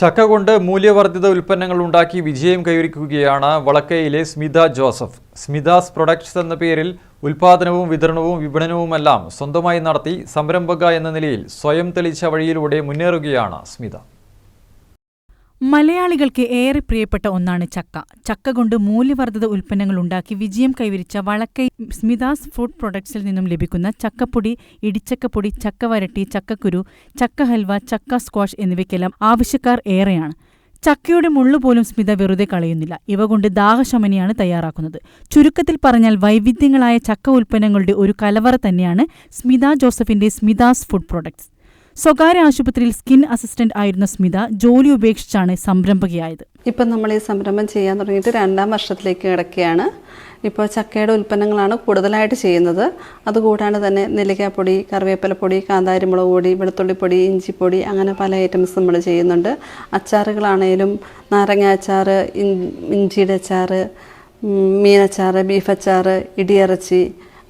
ചക്ക കൊണ്ട് മൂല്യവർദ്ധിത ഉൽപ്പന്നങ്ങൾ ഉണ്ടാക്കി വിജയം കൈവരിക്കുകയാണ് വളക്കയിലെ സ്മിത ജോസഫ്. സ്മിതാസ് പ്രൊഡക്ട്സ് എന്ന പേരിൽ ഉൽപാദനവും വിതരണവും വിപണനവുമെല്ലാം സ്വന്തമായി നടത്തി സംരംഭക എന്ന നിലയിൽ സ്വയം തെളിച്ച വഴിയിലൂടെ മുന്നേറുകയാണ് സ്മിത. മലയാളികൾക്ക് ഏറെ പ്രിയപ്പെട്ട ഒന്നാണ് ചക്ക. ചക്ക കൊണ്ട് മൂല്യവർദ്ധിത ഉൽപ്പന്നങ്ങൾ ഉണ്ടാക്കി വിജയം കൈവരിച്ച വളക്കൈ സ്മിതാസ് ഫുഡ് പ്രൊഡക്ട്സിൽ നിന്നും ലഭിക്കുന്ന ചക്കപ്പൊടി ഇടിച്ചക്കപ്പൊടി ചക്ക വരട്ടി ചക്കക്കുരു ചക്ക ഹൽവ ചക്ക സ്ക്വാഷ് എന്നിവയ്ക്കെല്ലാം ആവശ്യക്കാർ ഏറെയാണ്. ചക്കയുടെ മുള്ളുപോലും സ്മിത വെറുതെ കളയുന്നില്ല. ഇവ കൊണ്ട് ദാഹശമനിയാണ് തയ്യാറാക്കുന്നത്. ചുരുക്കത്തിൽ പറഞ്ഞാൽ വൈവിധ്യങ്ങളായ ചക്ക ഉൽപ്പന്നങ്ങളുടെ ഒരു കലവറ തന്നെയാണ് സ്മിത ജോസഫിന്റെ സ്മിതാസ് ഫുഡ് പ്രൊഡക്ട്സ്. സ്വകാര്യ ആശുപത്രിയിൽ സ്കിൻ അസിസ്റ്റന്റ് ആയിരുന്ന സ്മിത ജോലി ഉപേക്ഷിച്ചാണ് സംരംഭകയായത്. ഇപ്പം നമ്മൾ ഈ സംരംഭം ചെയ്യാൻ തുടങ്ങിയിട്ട് രണ്ടാം വർഷത്തിലേക്ക് കിടക്കുകയാണ്. ഇപ്പോൾ ചക്കയുടെ ഉൽപ്പന്നങ്ങളാണ് കൂടുതലായിട്ട് ചെയ്യുന്നത്. അതുകൂടാണ്ട് തന്നെ നെല്ലിക്കാപ്പൊടി കറിവേപ്പിലപ്പൊടി കാന്താരിമുളക് പൊടി വെളുത്തുള്ളിപ്പൊടി ഇഞ്ചിപ്പൊടി അങ്ങനെ പല ഐറ്റംസ് നമ്മൾ ചെയ്യുന്നുണ്ട്. അച്ചാറുകളാണേലും നാരങ്ങ അച്ചാർ ഇഞ്ചിയുടെ അച്ചാർ മീനച്ചാർ ബീഫ് അച്ചാർ ഇടിയിറച്ചി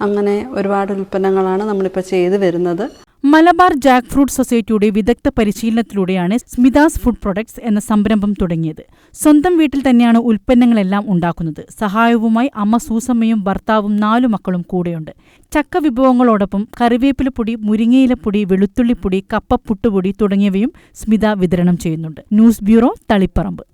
അങ്ങനെ ഒരുപാട് ഉൽപ്പന്നങ്ങളാണ് നമ്മളിപ്പോൾ ചെയ്തു വരുന്നത്. മലബാർ ജാക്ക് ഫ്രൂട്ട് സൊസൈറ്റിയുടെ വിദഗ്ധ പരിശീലനത്തിലൂടെയാണ് സ്മിതാസ് ഫുഡ് പ്രൊഡക്ട്സ് എന്ന സംരംഭം തുടങ്ങിയത്. സ്വന്തം വീട്ടിൽ തന്നെയാണ് ഉൽപ്പന്നങ്ങളെല്ലാം ഉണ്ടാക്കുന്നത്. സഹായവുമായി അമ്മ സൂസമ്മയും ഭർത്താവും നാലു മക്കളും കൂടെയുണ്ട്. ചക്ക വിഭവങ്ങളോടൊപ്പം കറിവേപ്പിലപ്പൊടി മുരിങ്ങയിലപ്പൊടി വെളുത്തുള്ളിപ്പൊടി കപ്പപ്പുട്ടുപൊടി തുടങ്ങിയവയും സ്മിത വിതരണം ചെയ്യുന്നുണ്ട്. News bureau Taliparamba.